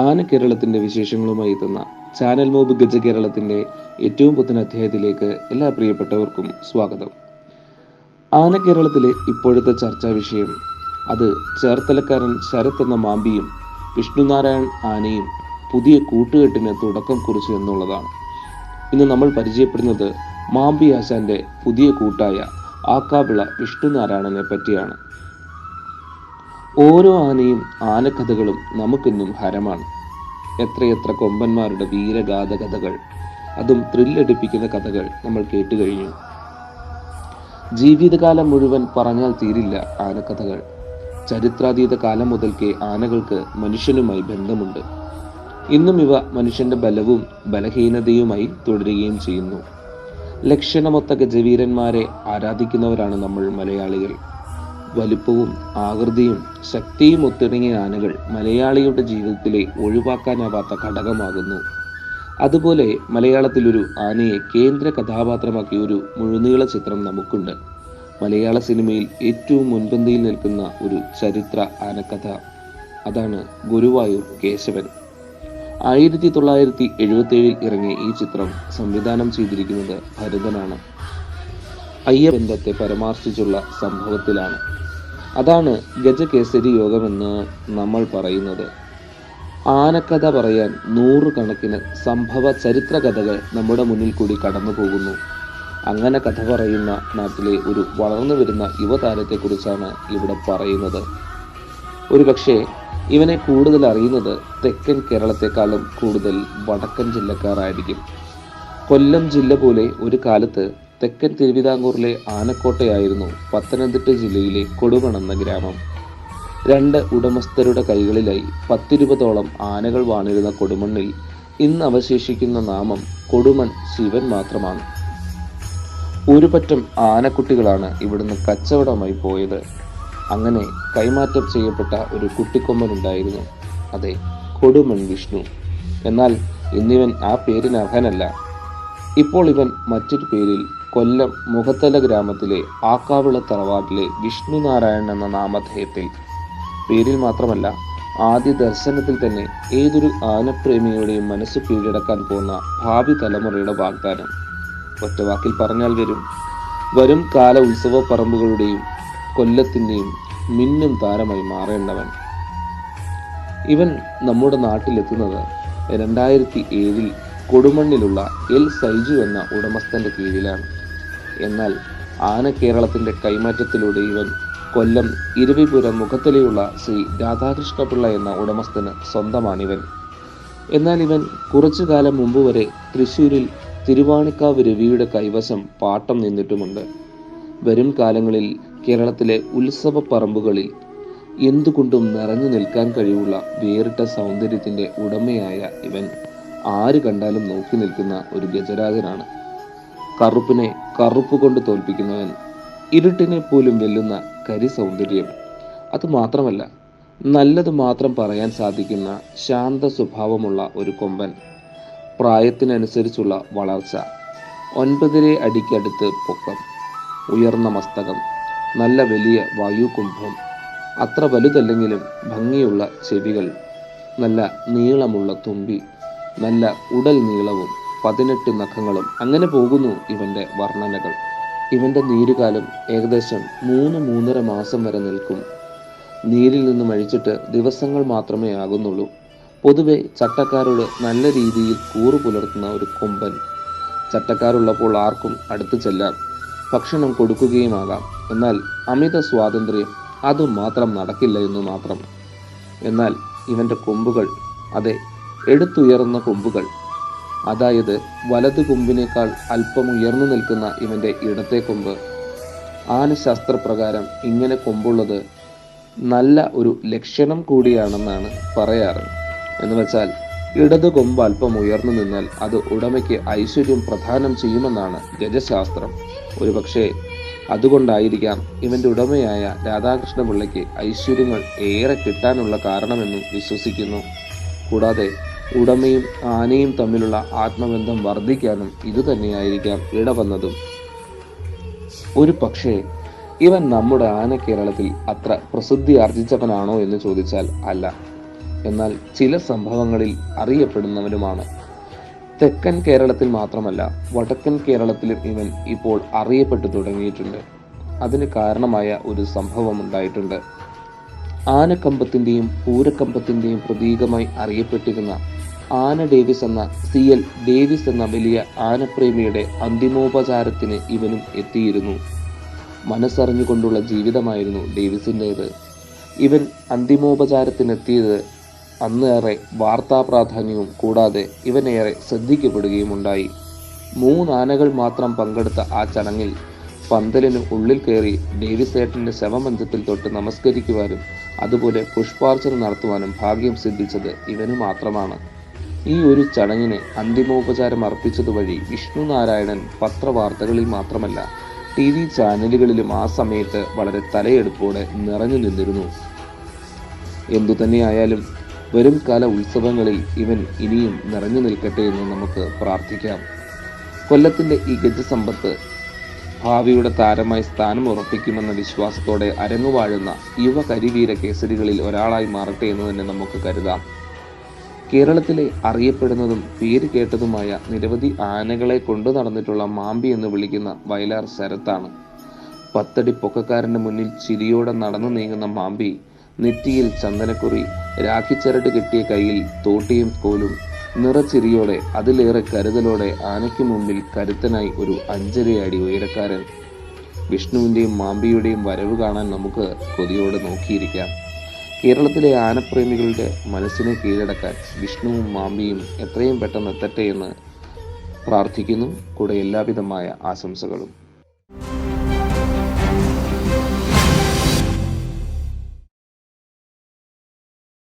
ആന കേരളത്തിന്റെ വിശേഷങ്ങളുമായി എത്തുന്ന ചാനൽ മോബ് ഗജ കേരളത്തിന്റെ ഏറ്റവും പുത്തൻ അധ്യായത്തിലേക്ക് എല്ലാ പ്രിയപ്പെട്ടവർക്കും സ്വാഗതം. ആന കേരളത്തിലെ ഇപ്പോഴത്തെ ചർച്ചാ വിഷയം അത് ചേർത്തലക്കാരൻ ശരത് എന്ന മാമ്പിയും വിഷ്ണുനാരായൺ ആനയും പുതിയ കൂട്ടുകെട്ടിന് തുടക്കം കുറിച്ചു എന്നുള്ളതാണ്. ഇന്ന് നമ്മൾ പരിചയപ്പെടുന്നത് മാമ്പി ആശാന്റെ പുതിയ കൂട്ടായ ആക്കാവിള വിഷ്ണുനാരായണനെ പറ്റിയാണ്. ഓരോ ആനയും ആനക്കഥകളും നമുക്കിന്നും ഹരമാണ്. എത്രയെത്ര കൊമ്പന്മാരുടെ വീരഗാഥ കഥകൾ അതും ത്രില്ലടിപ്പിക്കുന്ന കഥകൾ നമ്മൾ കേട്ടു കഴിഞ്ഞു ജീവിതകാലം മുഴുവൻ പറഞ്ഞാൽ തീരില്ല ആനക്കഥകൾ. ചരിത്രാതീത കാലം മുതൽക്കേ ആനകൾക്ക് മനുഷ്യനുമായി ബന്ധമുണ്ട്. ഇന്നും ഇവ മനുഷ്യന്റെ ബലവും ബലഹീനതയുമായി തുടരുകയും ചെയ്യുന്നു. ലക്ഷണമൊത്ത ഗജവീരന്മാരെ ആരാധിക്കുന്നവരാണ് നമ്മൾ മലയാളികൾ. വലിപ്പവും ആകൃതിയും ശക്തിയും ഒത്തിണങ്ങിയ ആനകൾ മലയാളിയുടെ ജീവിതത്തിലെ ഒഴിവാക്കാനാവാത്ത ഘടകമാകുന്നു. അതുപോലെ മലയാളത്തിലൊരു ആനയെ കേന്ദ്ര കഥാപാത്രമാക്കിയ ഒരു മുഴുനീള ചിത്രം നമുക്കുണ്ട്. മലയാള സിനിമയിൽ ഏറ്റവും മുൻപന്തിയിൽ നിൽക്കുന്ന ഒരു ചരിത്ര ആനക്കഥ. അതാണ് ഗുരുവായൂർ കേശവൻ. ആയിരത്തി തൊള്ളായിരത്തി എഴുപത്തി ഏഴിൽ ഇറങ്ങിയ ഈ ചിത്രം സംവിധാനം ചെയ്തിരിക്കുന്നത് ഭരതനാണ്. അയ്യബന്ധത്തെ പരാമർശിച്ചുള്ള സംഭവത്തിലാണ്. അതാണ് ഗജകേസരി യോഗമെന്ന് നമ്മൾ പറയുന്നത്. ആനക്കഥ പറയാൻ നൂറുകണക്കിന് സംഭവ ചരിത്ര കഥകൾ നമ്മുടെ മുന്നിൽ കൂടി കടന്നു പോകുന്നു. അങ്ങനെ കഥ പറയുന്ന നാട്ടിലെ ഒരു വളർന്നു വരുന്ന യുവതാരത്തെക്കുറിച്ചാണ് ഇവിടെ പറയുന്നത്. ഒരുപക്ഷെ ഇവനെ കൂടുതൽ അറിയുന്നത് തെക്കൻ കേരളത്തെക്കാളും കൂടുതൽ വടക്കൻ ജില്ലക്കാരായിരിക്കും. കൊല്ലം ജില്ല പോലെ ഒരു കാലത്ത് തെക്കൻ തിരുവിതാംകൂറിലെ ആനക്കോട്ടയായിരുന്നു പത്തനംതിട്ട ജില്ലയിലെ കൊടുവണെന്ന ഗ്രാമം. രണ്ട് ഉടമസ്ഥരുടെ കൈകളിലായി പത്തിരുപതോളം ആനകൾ വാണിരുന്ന കൊടുമണ്ണിൽ ഇന്ന് അവശേഷിക്കുന്ന നാമം കൊടുമൺ ശിവൻ മാത്രമാണ്. ഒരു പറ്റം ആനക്കുട്ടികളാണ് ഇവിടുന്ന് കച്ചവടമായി പോയത്. അങ്ങനെ കൈമാറ്റം ചെയ്യപ്പെട്ട ഒരു കുട്ടിക്കൊമ്പൻ ഉണ്ടായിരുന്നു അതെ കൊടുമൺ വിഷ്ണു. എന്നാൽ ഇന്നിവൻ ആ പേരിന് അർഹനല്ല. ഇപ്പോൾ ഇവൻ മറ്റൊരു പേരിൽ കൊല്ലം മുഖത്തല ഗ്രാമത്തിലെ ആക്കാവിള തറവാട്ടിലെ വിഷ്ണു നാരായണൻ എന്ന നാമധേയത്തിൽ പേരിൽ മാത്രമല്ല ആദ്യ ദർശനത്തിൽ തന്നെ ഏതൊരു ആനപ്രേമിയുടെയും മനസ്സ് കീഴടക്കാൻ പോകുന്ന ഭാവി തലമുറയുടെ വാഗ്ദാനം. ഒറ്റ വാക്കിൽ പറഞ്ഞാൽ വരും. വരും കാല ഉത്സവ പറമ്പുകളുടെയും കൊല്ലത്തിന്റെയും മിന്നും താരമായി മാറേണ്ടവൻ. ഇവൻ നമ്മുടെ നാട്ടിലെത്തുന്നത് രണ്ടായിരത്തി ഏഴിൽ കൊടുമണ്ണിലുള്ള എൽ സൈജു എന്ന ഉടമസ്ഥന്റെ കീഴിലാണ്. എന്നാൽ ആന കേരളത്തിന്റെ കൈമാറ്റത്തിലൂടെ ഇവൻ കൊല്ലം ഇരവിപുരം മുഖത്തലയുള്ള ശ്രീ രാധാകൃഷ്ണപിള്ള എന്ന ഉടമസ്ഥന് സ്വന്തമാണിവൻ. എന്നാൽ ഇവൻ കുറച്ചു കാലം മുമ്പ് വരെ തൃശ്ശൂരിൽ തിരുവാണിക്കാവ് രവിയുടെ കൈവശം പാട്ടം നിന്നിട്ടുമുണ്ട്. വരും കാലങ്ങളിൽ കേരളത്തിലെ ഉത്സവ പറമ്പുകളിൽ എന്തുകൊണ്ടും നിറഞ്ഞു നിൽക്കാൻ കഴിവുള്ള വേറിട്ട സൗന്ദര്യത്തിന്റെ ഉടമയായ ഇവൻ ആര് കണ്ടാലും നോക്കി നിൽക്കുന്ന ഒരു ഗജരാജനാണ്. കറുപ്പിനെ കറുപ്പ് കൊണ്ട് തോൽപ്പിക്കുന്നവൻ ഇരുട്ടിനെ പോലും വെല്ലുന്ന കരി സൗന്ദര്യം അത് മാത്രമല്ല നല്ലത് മാത്രം പറയാൻ സാധിക്കുന്ന ശാന്ത സ്വഭാവമുള്ള ഒരു കൊമ്പൻ പ്രായത്തിനനുസരിച്ചുള്ള വളർച്ച ഒൻപതര അടിക്കടുത്ത് പൊക്കം ഉയർന്ന മസ്തകം നല്ല വലിയ വായുകുംഭം അത്ര വലുതല്ലെങ്കിലും ഭംഗിയുള്ള ചെവികൾ നല്ല നീളമുള്ള തുമ്പി നല്ല ഉടൽ നീളവും പതിനെട്ട് നഖങ്ങളും അങ്ങനെ പോകുന്നു ഇവന്റെ വർണനകൾ. ഇവന്റെ നീരുകാലം ഏകദേശം മൂന്ന് മൂന്നര മാസം വരെ നിൽക്കും. നീരിൽ നിന്നും അഴിച്ചിട്ട് ദിവസങ്ങൾ മാത്രമേ ആകുന്നുള്ളൂ. പൊതുവെ ചട്ടക്കാരോട് നല്ല രീതിയിൽ കൂറു പുലർത്തുന്ന ഒരു കൊമ്പൻ. ചട്ടക്കാരുള്ളപ്പോൾ ആർക്കും അടുത്തു ചെല്ലാം. ഭക്ഷണം കൊടുക്കുകയുമാകാം എന്നാൽ അമിത സ്വാതന്ത്ര്യം അതും മാത്രം നടക്കില്ല എന്ന് മാത്രം. എന്നാൽ ഇവന്റെ കൊമ്പുകൾ അതെ എടുത്തുയർന്ന കൊമ്പുകൾ. അതായത് വലത് കൊമ്പിനേക്കാൾ അല്പം ഉയർന്നു നിൽക്കുന്ന ഇവന്റെ ഇടത്തെ കൊമ്പ്. ആനശാസ്ത്രപ്രകാരം ഇങ്ങനെ കൊമ്പുള്ളത് നല്ല ഒരു ലക്ഷണം കൂടിയാണെന്നാണ് പറയാറ്. എന്ന് വെച്ചാൽ ഇടത് കൊമ്പ് അല്പം ഉയർന്നു നിന്നാൽ അത് ഉടമയ്ക്ക് ഐശ്വര്യം പ്രദാനം ചെയ്യുമെന്നാണ് ഗജശാസ്ത്രം. ഒരുപക്ഷെ അതുകൊണ്ടായിരിക്കാം ഇവന്റെ ഉടമയായ രാധാകൃഷ്ണ പിള്ളയ്ക്ക് ഐശ്വര്യങ്ങൾ ഏറെ കിട്ടാനുള്ള കാരണമെന്നും വിശ്വസിക്കുന്നു. കൂടാതെ ഉടമയും ആനയും തമ്മിലുള്ള ആത്മബന്ധം വർദ്ധിക്കാനും ഇതുതന്നെയായിരിക്കാം ഇടവന്നതും. ഒരു പക്ഷേ ഇവൻ നമ്മുടെ ആന കേരളത്തിൽ അത്ര പ്രസിദ്ധി ആർജിച്ചവനാണോ എന്ന് ചോദിച്ചാൽ അല്ല. എന്നാൽ ചില സംഭവങ്ങളിൽ അറിയപ്പെടുന്നവരുമാണ് തെക്കൻ കേരളത്തിൽ മാത്രമല്ല വടക്കൻ കേരളത്തിലും ഇവൻ ഇപ്പോൾ അറിയപ്പെട്ടു തുടങ്ങിയിട്ടുണ്ട്. അതിന് കാരണമായ ഒരു സംഭവം ഉണ്ടായിട്ടുണ്ട്. ആനക്കമ്പത്തിന്റെയും പൂരക്കമ്പത്തിന്റെയും പ്രതീകമായി അറിയപ്പെട്ടിരുന്ന ആന ഡേവിസ് എന്ന സി എൽ ഡേവിസ് എന്ന വലിയ ആനപ്രേമിയുടെ അന്തിമോപചാരത്തിന് ഇവനും എത്തിയിരുന്നു. മനസ്സറിഞ്ഞുകൊണ്ടുള്ള ജീവിതമായിരുന്നു ഡേവിസിന്റേത്. ഇവൻ അന്തിമോപചാരത്തിനെത്തിയത് അന്ന് ഏറെ വാർത്താ പ്രാധാന്യവും കൂടാതെ ഇവനേറെ ശ്രദ്ധിക്കപ്പെടുകയുമുണ്ടായി. മൂന്നാനകൾ മാത്രം പങ്കെടുത്ത ആ ചടങ്ങിൽ പന്തലിന് ഉള്ളിൽ കയറി ഡേവിസ് ഏട്ടന്റെ ശവമഞ്ചത്തിൽ തൊട്ട് നമസ്കരിക്കുവാനും അതുപോലെ പുഷ്പാർച്ചന നടത്തുവാനും ഭാഗ്യം സിദ്ധിച്ചത് ഇവന് മാത്രമാണ്. ഈ ഒരു ചടങ്ങിന് അന്തിമോപചാരം അർപ്പിച്ചതുവഴി വിഷ്ണു നാരായണൻ പത്രവാർത്തകളിൽ മാത്രമല്ല ടി വി ചാനലുകളിലും ആ സമയത്ത് വളരെ തലയെടുപ്പോടെ നിറഞ്ഞു നിന്നിരുന്നു. എന്തു തന്നെയായാലും വരും കാല ഉത്സവങ്ങളിൽ ഇവൻ ഇനിയും നിറഞ്ഞു നിൽക്കട്ടെ എന്ന് നമുക്ക് പ്രാർത്ഥിക്കാം. കൊല്ലത്തിന്റെ ഈ ഗജസമ്പത്ത് ഭാവിയുടെ താരമായി സ്ഥാനം ഉറപ്പിക്കുമെന്ന വിശ്വാസത്തോടെ അരങ്ങുവാഴുന്ന യുവ കരിവീര കേസരികളിൽ ഒരാളായി മാറട്ടെ എന്ന് തന്നെ നമുക്ക് കരുതാം. കേരളത്തിലെ അറിയപ്പെടുന്നതും പേര് കേട്ടതുമായ നിരവധി ആനകളെ കൊണ്ടു നടന്നിട്ടുള്ള മാമ്പി എന്ന് വിളിക്കുന്ന വയലാർ ശരത്താണ്. പത്തടി പൊക്കക്കാരന്റെ മുന്നിൽ ചിരിയോടെ നടന്നു നീങ്ങുന്ന മാമ്പി നെറ്റിയിൽ ചന്ദനക്കുറി രാഖിച്ചരട് കെട്ടിയ കയ്യിൽ തോട്ടിയും കോലും നിറച്ചിരിയോടെ അതിലേറെ കരുതലോടെ ആനയ്ക്ക് മുമ്പിൽ കരുത്തനായി ഒരു അഞ്ചരയടി ഉയരക്കാരൻ. വിഷ്ണുവിന്റെയും മാമ്പിയുടെയും വരവ് കാണാൻ നമുക്ക് കൊതിയോടെ നോക്കിയിരിക്കാം. കേരളത്തിലെ ആനപ്രേമികളുടെ മനസ്സിനെ കീഴടക്കാൻ വിഷ്ണുവും മാമിയും എത്രയും പെട്ടെന്ന് എത്തട്ടെ എന്ന് പ്രാർത്ഥിക്കുന്നു. കൂടെ എല്ലാവിധമായ ആശംസകളും.